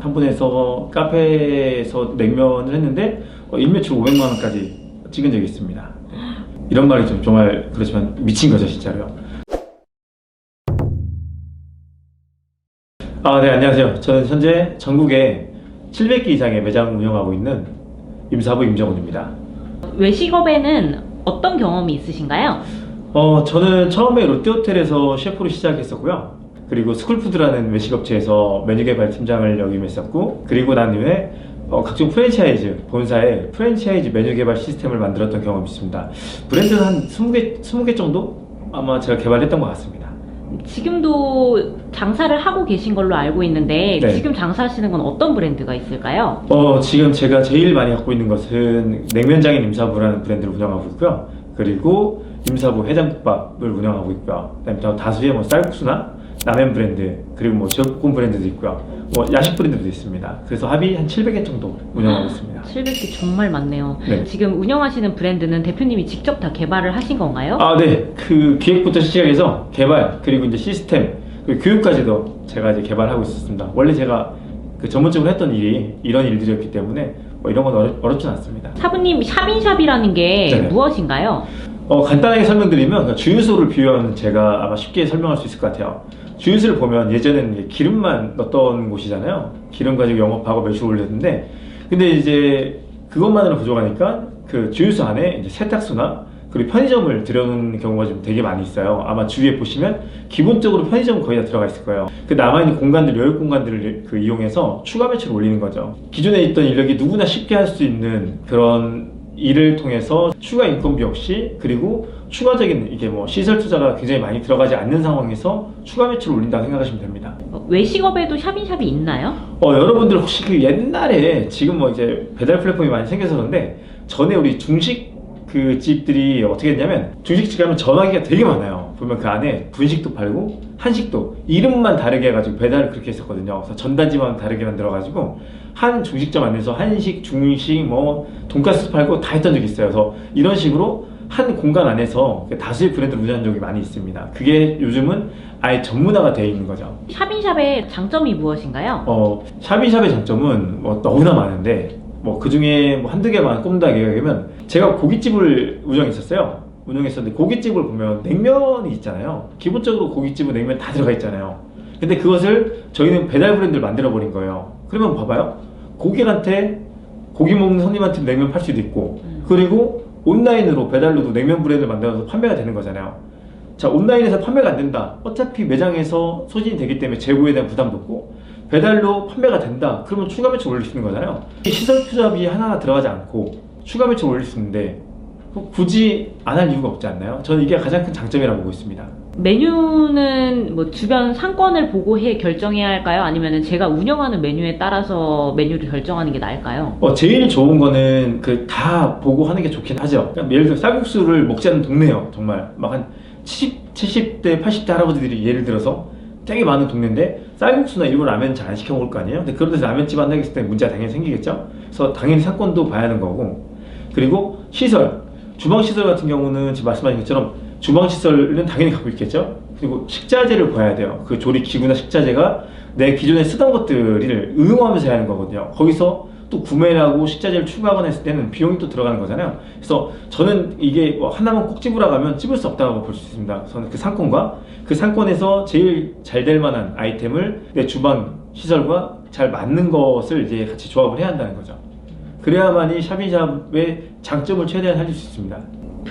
한 분에서 카페에서 냉면을 했는데 어, 일매출 500만 원까지 찍은 적이 있습니다. 네. 이런 말이 좀 정말 그렇지만 미친 거죠 진짜로요. 아, 네, 안녕하세요. 저는 현재 전국에 700개 이상의 매장을 운영하고 있는 임사부 임정훈입니다. 외식업에는 어떤 경험이 있으신가요? 어, 저는 처음에 롯데호텔에서 셰프로 시작했었고요. 그리고 스쿨푸드라는 외식업체에서 메뉴 개발 팀장을 역임했었고, 그리고 난 후에 어, 각종 프랜차이즈, 본사에 프랜차이즈 메뉴 개발 시스템을 만들었던 경험이 있습니다. 브랜드는 한 20개, 20개 정도 아마 제가 개발했던 것 같습니다. 지금도 장사를 하고 계신 걸로 알고 있는데 네. 지금 장사하시는 건 어떤 브랜드가 있을까요? 어, 지금 제가 제일 많이 갖고 있는 것은 냉면장인 임사부라는 브랜드를 운영하고 있고요. 그리고 임사부 해장국밥을 운영하고 있고요. 그다음에 또 다수의 뭐 쌀국수나 라면 브랜드 그리고 뭐 지역군 브랜드도 있고요. 뭐 야식 브랜드도 있습니다. 그래서 합이 한 700개 정도 운영하고 있습니다. 700개 정말 많네요. 네. 지금 운영하시는 브랜드는 대표님이 직접 다 개발을 하신 건가요? 아, 네. 그 기획부터 시작해서 개발 그리고 이제 시스템 그리고 교육까지도 제가 이제 개발하고 있었습니다. 원래 제가 그 전문적으로 했던 일이 이런 일들이었기 때문에 뭐 이런 건 어렵, 어렵진 않습니다. 사부님 샵인샵이라는 게 네네. 무엇인가요? 어, 간단하게 설명드리면 그 주유소를 비유하면 제가 아마 쉽게 설명할 수 있을 것 같아요. 주유소를 보면 예전에는 기름만 넣었던 곳이잖아요. 기름 가지고 영업하고 매출 올렸는데, 근데 이제 그것만으로 부족하니까 그 주유소 안에 세탁소나 그리고 편의점을 들여놓는 경우가 좀 되게 많이 있어요. 아마 주위에 보시면 기본적으로 편의점은 거의 다 들어가 있을 거예요. 그 남아있는 공간들, 여유 공간들을 그 이용해서 추가 매출을 올리는 거죠. 기존에 있던 인력이 누구나 쉽게 할 수 있는 그런 일을 통해서 추가 인건비 없이 그리고 추가적인 이게 뭐 시설 투자가 굉장히 많이 들어가지 않는 상황에서 추가 매출을 올린다고 생각하시면 됩니다. 어, 외식업에도 샵인샵이 있나요? 어, 여러분들 혹시 그 옛날에 지금 뭐 이제 배달 플랫폼이 많이 생겨서 그런데 전에 우리 중식 그 집들이 어떻게 했냐면 중식집 가면 전화기가 되게 많아요. 보면 그 안에 분식도 팔고 한식도 이름만 다르게 해가지고 배달을 그렇게 했었거든요. 그래서 전단지만 다르게 만들어가지고 한 중식점 안에서 한식, 중식, 뭐 돈가스 팔고 다 했던 적이 있어요. 그래서 이런 식으로 한 공간 안에서 다수의 브랜드를 운영한 적이 많이 있습니다. 그게 요즘은 아예 전문화가 되어 있는 거죠. 샵인샵의 장점이 무엇인가요? 어, 샵인샵의 장점은 뭐 너무나 많은데 뭐 그 중에 뭐 한두 개만 꼽는다 얘기하면 제가 고깃집을 운영했었어요. 운영했었는데 고깃집을 보면 냉면이 있잖아요. 기본적으로 고깃집은 냉면 다 들어가 있잖아요. 근데 그것을 저희는 배달 브랜드를 만들어 버린 거예요. 그러면 봐봐요. 고객한테 고기 먹는 손님한테 냉면 팔 수도 있고 음. 그리고 온라인으로 배달로도 냉면 브랜드를 만들어서 판매가 되는 거잖아요. 자 온라인에서 판매가 안 된다. 어차피 매장에서 소진이 되기 때문에 재고에 대한 부담도 없고 배달로 판매가 된다. 그러면 추가 매출 올릴 수 있는 거잖아요. 이 시설 투자비 하나 들어가지 않고 추가 매출 올릴 수 있는데 굳이 안 할 이유가 없지 않나요? 저는 이게 가장 큰 장점이라고 보고 있습니다. 메뉴는 뭐 주변 상권을 보고 해 결정해야 할까요? 아니면 제가 운영하는 메뉴에 따라서 메뉴를 결정하는 게 나을까요? 어, 제일 좋은 거는 그 다 보고 하는 게 좋긴 하죠. 그러니까 예를 들어 쌀국수를 먹지 않는 동네요. 정말 막 한 70, 70대, 80대 할아버지들이 예를 들어서 되게 많은 동네인데 쌀국수나 이런 라면 잘 안 시켜 먹을 거 아니에요? 근데 그런 데서 라면집 한다고 했을 때 문제가 당연히 생기겠죠? 그래서 당연히 상권도 봐야 하는 거고 그리고 시설 주방 시설 같은 경우는 지금 말씀하신 것처럼 주방 시설은 당연히 갖고 있겠죠? 그리고 식자재를 봐야 돼요. 그 조리 기구나 식자재가 내 기존에 쓰던 것들을 응용하면서 해야 하는 거거든요. 거기서 또 구매를 하고 식자재를 추가하거나 했을 때는 비용이 또 들어가는 거잖아요. 그래서 저는 이게 뭐 하나만 꼭 집으라 가면 집을 수 없다고 볼 수 있습니다. 저는 그 상권과 그 상권에서 제일 잘 될 만한 아이템을 내 주방 시설과 잘 맞는 것을 이제 같이 조합을 해야 한다는 거죠. 그래야만이 샵인샵의 장점을 최대한 살릴 수 있습니다.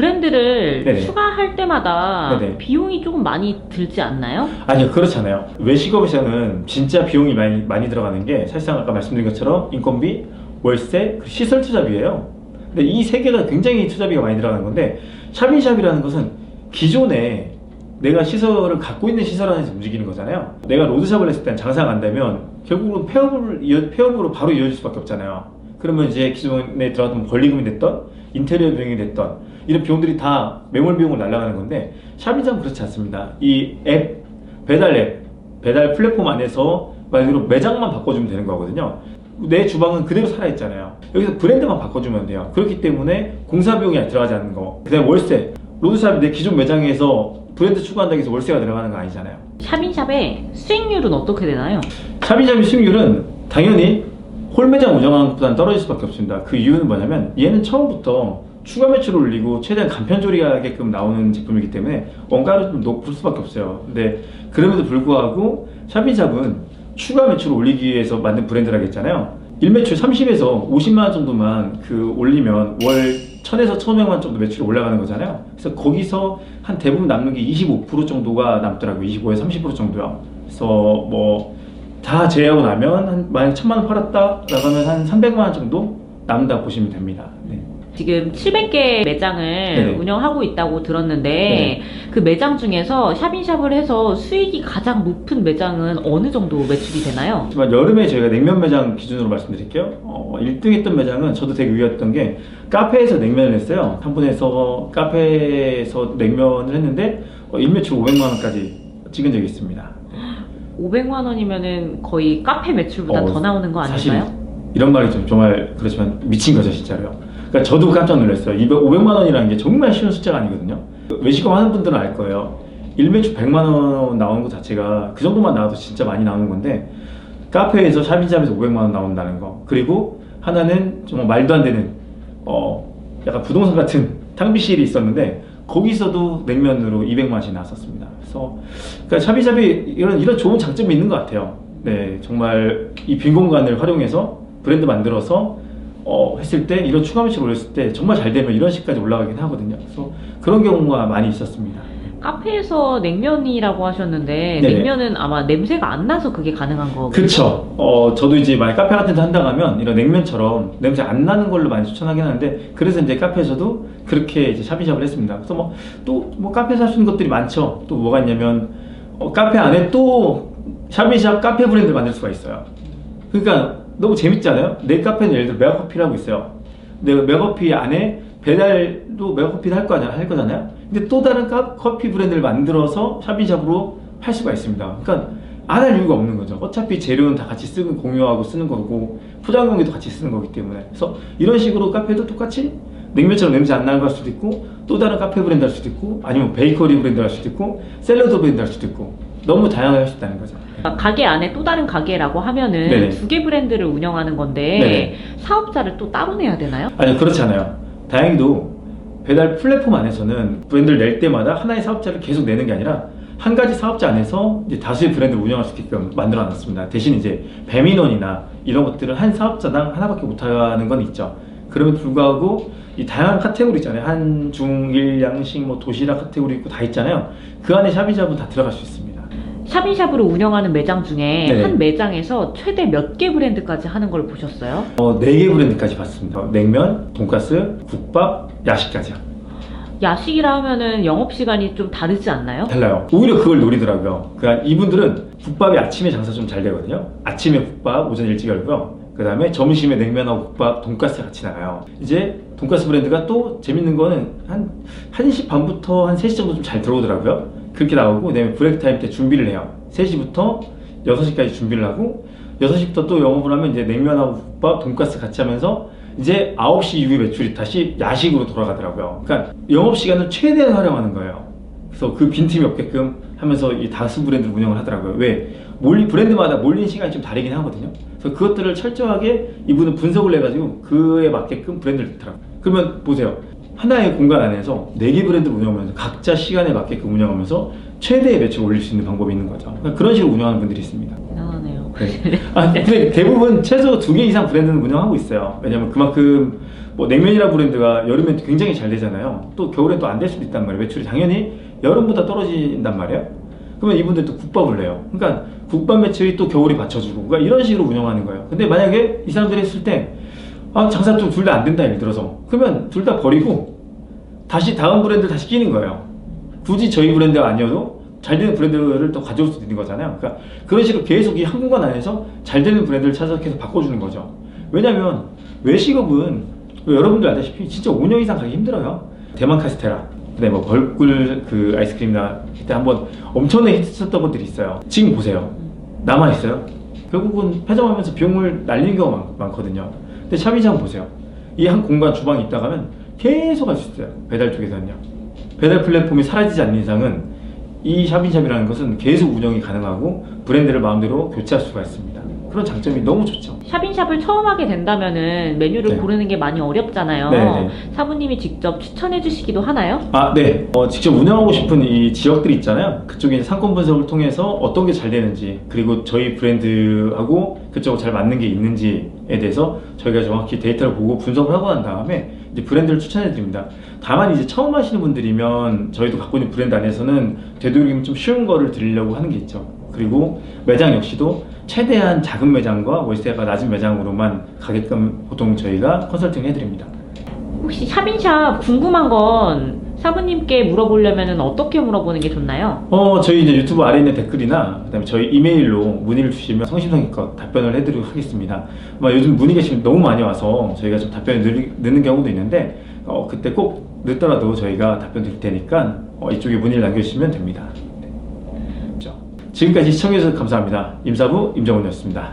브랜드를 네네. 추가할 때마다 네네. 비용이 조금 많이 들지 않나요? 아니요 그렇잖아요 외식업에서는 진짜 비용이 많이, 많이 들어가는 게 사실상 아까 말씀드린 것처럼 인건비, 월세, 그리고 시설 투자비예요 근데 이 세 개가 굉장히 투자비가 많이 들어가는 건데 샵인샵이라는 것은 기존에 내가 시설을 갖고 있는 시설 안에서 움직이는 거잖아요 내가 로드샵을 했을 땐 장사가 안 되면 결국은 폐업을 폐업으로 바로 이어질 수밖에 없잖아요 그러면 이제 기존에 들어갔던 권리금이 됐던 인테리어 비용이 됐던 이런 비용들이 다 매몰 비용으로 날아가는 건데 샵인샵은 그렇지 않습니다 이 앱 배달 앱, 배달 플랫폼 안에서 말 그대로 매장만 바꿔주면 되는 거거든요. 내 주방은 그대로 살아있잖아요. 여기서 브랜드만 바꿔주면 돼요. 그렇기 때문에 공사 비용이 들어가지 않는 거. 그 다음에 월세. 로드샵이 내 기존 매장에서 브랜드 추가한다고 해서 월세가 들어가는 거 아니잖아요. 샵인샵의 수익률은 어떻게 되나요? 샤비샤비 수익률은 당연히 홀매장 운영하는 것보다는 떨어질 수밖에 없습니다. 그 이유는 뭐냐면 얘는 처음부터 추가 매출을 올리고 최대한 간편조리하게끔 나오는 제품이기 때문에 원가를 좀 높을 수밖에 없어요. 근데 그럼에도 불구하고 샤비샵은 추가 매출을 올리기 위해서 만든 브랜드라고 했잖아요. 일매출 30에서 50만 원 정도만 그 올리면 월 1000에서 1500만 원 정도 매출이 올라가는 거잖아요. 그래서 거기서 한 대부분 남는 게 25% 정도가 남더라고요. 25에서 30% 정도요. 그래서 뭐 다 제외하고 나면 한 만약 1000만 원 팔았다 라면 한 300만 원 정도 남다 보시면 됩니다. 네. 지금 700개 매장을 네네. 운영하고 있다고 들었는데 네네. 그 매장 중에서 샵인샵을 해서 수익이 가장 높은 매장은 어느 정도 매출이 되나요? 하지만 여름에 저희가 냉면 매장 기준으로 말씀드릴게요. 어, 1등 했던 매장은 저도 되게 의외였던 게 카페에서 냉면을 했어요. 한 분에서 카페에서 냉면을 했는데 어, 일매출 500만 원까지 찍은 적이 있습니다. 500만 원이면은 거의 카페 매출보다 어, 더 나오는 거 사실 아닌가요? 이런 말이 좀 정말 그렇지만 미친 거죠 진짜로요. 그러니까 저도 깜짝 놀랐어요. 200, 500만 원이라는 게 정말 쉬운 숫자가 아니거든요. 외식업 하는 분들은 알 거예요. 일매출 100만 원 나오는 것 자체가 그 정도만 나와도 진짜 많이 나오는 건데 카페에서 샵인샵에서 500만 원 나온다는 거 그리고 하나는 정말 말도 안 되는 어 약간 부동산 같은 탕비실이 있었는데 거기서도 냉면으로 200만 원씩 나왔었습니다. 그래서 그러니까 샤비샤비 이런 이런 좋은 장점이 있는 것 같아요. 네, 정말 이 빈 공간을 활용해서 브랜드 만들어서 어, 했을 때 이런 추가 매출 올렸을 때 정말 잘 되면 이런 식까지 올라가긴 하거든요. 그래서 그런 경우가 많이 있었습니다. 카페에서 냉면이라고 하셨는데 네네. 냉면은 아마 냄새가 안 나서 그게 가능한 거군요. 그쵸. 어, 저도 이제 만약 카페 같은 데 한다 하면 이런 냉면처럼 냄새 안 나는 걸로 많이 추천하긴 하는데 그래서 이제 카페에서도 그렇게 이제 샤비샵을 했습니다. 그래서 뭐또뭐 카페에서 할 수 있는 것들이 많죠. 또 뭐가 있냐면 어, 카페 안에 또 샤비샵 카페 브랜드 만들 수가 있어요. 그러니까 너무 재밌잖아요. 내 카페는 예를 들어 메가커피라고 있어요. 내가 메가커피 안에 배달도 메가커피를 할 거잖아요. 할 거잖아요. 근데 또 다른 카- 커피 브랜드를 만들어서 샤비샵으로 팔 수가 있습니다. 그러니까 안 할 이유가 없는 거죠. 어차피 재료는 다 같이 쓰고 공유하고 쓰는 거고 포장 용기도 같이 쓰는 거기 때문에 그래서 이런 식으로 카페도 똑같이 냉면처럼 냄새 안 나는 거 할 수도 있고 또 다른 카페 브랜드 할 수도 있고 아니면 베이커리 브랜드 할 수도 있고 샐러드 브랜드 할 수도 있고 너무 다양하게 할 수 있다는 거죠. 그러니까 가게 안에 또 다른 가게라고 하면은. 두 개 브랜드를 운영하는 건데 네네. 사업자를 또 따로 내야 되나요? 아니요 그렇지 않아요 다행히도 배달 플랫폼 안에서는 브랜드를 낼 때마다 하나의 사업자를 계속 내는 게 아니라 한 가지 사업자 안에서 이제 다수의 브랜드를 운영할 수 있게끔 만들어 놨습니다. 대신 이제 배민원이나 이런 것들은 한 사업자당 하나밖에 못하는 건 있죠. 그럼에도 불구하고 이 다양한 카테고리 있잖아요. 한, 중, 일, 양식, 뭐 도시락 카테고리 있고 다 있잖아요. 그 안에 샤비잡은 다 들어갈 수 있습니다 샵인샵으로 운영하는 매장 중에 네네. 한 매장에서 최대 몇 개 브랜드까지 하는 걸 보셨어요? 어, 4개 브랜드까지 봤습니다 냉면, 돈가스, 국밥, 야식까지요 야식이라 하면은 영업 시간이 좀 다르지 않나요? 달라요. 오히려 그걸 노리더라고요. 그러니까 이분들은 국밥이 아침에 장사 좀 잘 되거든요. 아침에 국밥 오전 일찍 열고요. 그 다음에 점심에 냉면하고 국밥, 돈가스 같이 나가요. 이제 돈가스 브랜드가 또 재밌는 거는 한 1시 반부터 한 3시 정도 좀 잘 들어오더라고요. 그렇게 나오고 그다음에 브레이크 타임 때 준비를 해요. 3시부터 6시까지 준비를 하고 6시부터 또 영업을 하면 이제 냉면하고 국밥, 돈가스 같이 하면서 이제 9시 이후에 매출이 다시 야식으로 돌아가더라고요. 그러니까 영업 시간을 최대한 활용하는 거예요. 그래서 그 빈틈이 없게끔 하면서 이 다수 브랜드를 운영을 하더라고요. 왜? 몰리 브랜드마다 몰린 시간이 좀 다르긴 하거든요. 그래서 그것들을 철저하게 이분은 분석을 해가지고 그에 맞게끔 브랜드를 넣더라고요. 그러면 보세요. 하나의 공간 안에서 네 개 브랜드를 운영하면서 각자 시간에 맞게끔 운영하면서 최대의 매출을 올릴 수 있는 방법이 있는 거죠. 그러니까 그런 식으로 운영하는 분들이 있습니다. 대단하네요. 네. 아, 근데 대부분 최소 두 개 이상 브랜드는 운영하고 있어요. 왜냐면 그만큼 뭐 냉면이라 브랜드가 여름엔 굉장히 잘 되잖아요. 또 겨울엔 또 안 될 수도 있단 말이에요. 매출이 당연히 여름보다 떨어진단 말이에요. 그러면 이분들 또 국밥을 내요. 그러니까 국밥 매출이 또 겨울에 받쳐주고 그러니까 이런 식으로 운영하는 거예요. 근데 만약에 이 사람들이 했을 때 아, 장사 좀둘다 안 된다 예를 들어서 그러면 둘 다 버리고 다시 다음 브랜드 다시 끼는 거예요. 굳이 저희 브랜드가 아니어도 잘 되는 브랜드를 또 가져올 수 있는 거잖아요. 그러니까 그런 식으로 계속 이 한 공간 안에서 잘 되는 브랜드를 찾아서 계속 바꿔주는 거죠. 왜냐면 외식업은 여러분들 알다시피 진짜 5년 이상 가기 힘들어요. 대만 카스테라, 그다음에 뭐 벌꿀 그 아이스크림이나 그때 한번 엄청나게 히트쳤던 것들이 있어요. 지금 보세요. 남아 있어요. 결국은 폐점하면서 비용을 날리는 경우가 많, 많거든요. 근데 샤비장 보세요. 이 한 공간 주방이 있다 가면 계속 할 수 있어요. 배달 쪽에서는요. 배달 플랫폼이 사라지지 않는 이상은 이 샵인샵이라는 것은 계속 운영이 가능하고 브랜드를 마음대로 교체할 수가 있습니다. 그런 장점이 너무 좋죠. 샵인샵을 처음 하게 된다면은 메뉴를 네. 고르는 게 많이 어렵잖아요. 네, 네. 사부님이 직접 추천해 주시기도 하나요? 아, 네. 어, 직접 운영하고 싶은 이 지역들이 있잖아요. 그쪽에 상권 분석을 통해서 어떤 게 잘 되는지, 그리고 저희 브랜드하고 그쪽하고 잘 맞는 게 있는지에 대해서 저희가 정확히 데이터를 보고 분석을 하고 난 다음에 이제 브랜드를 추천해 드립니다. 다만 이제 처음 하시는 분들이면 저희도 갖고 있는 브랜드 안에서는 되도록이면 좀 쉬운 거를 드리려고 하는 게 있죠. 그리고 매장 역시도 최대한 작은 매장과 월세가 낮은 매장으로만 가게끔 보통 저희가 컨설팅 해드립니다. 혹시 샵인샵 궁금한 건 사부님께 물어보려면 어떻게 물어보는 게 좋나요? 어, 저희 이제 유튜브 아래 있는 댓글이나 그다음에 저희 이메일로 문의를 주시면 성심성의껏 답변을 해드리도록 하겠습니다. 아마 요즘 문의가 지금 너무 많이 와서 저희가 좀 답변을 늦, 늦는 경우도 있는데 어, 그때 꼭 늦더라도 저희가 답변 드릴 테니까 어, 이쪽에 문의를 남겨주시면 됩니다. 네. 그렇죠. 지금까지 시청해주셔서 감사합니다. 임사부 임정훈이었습니다.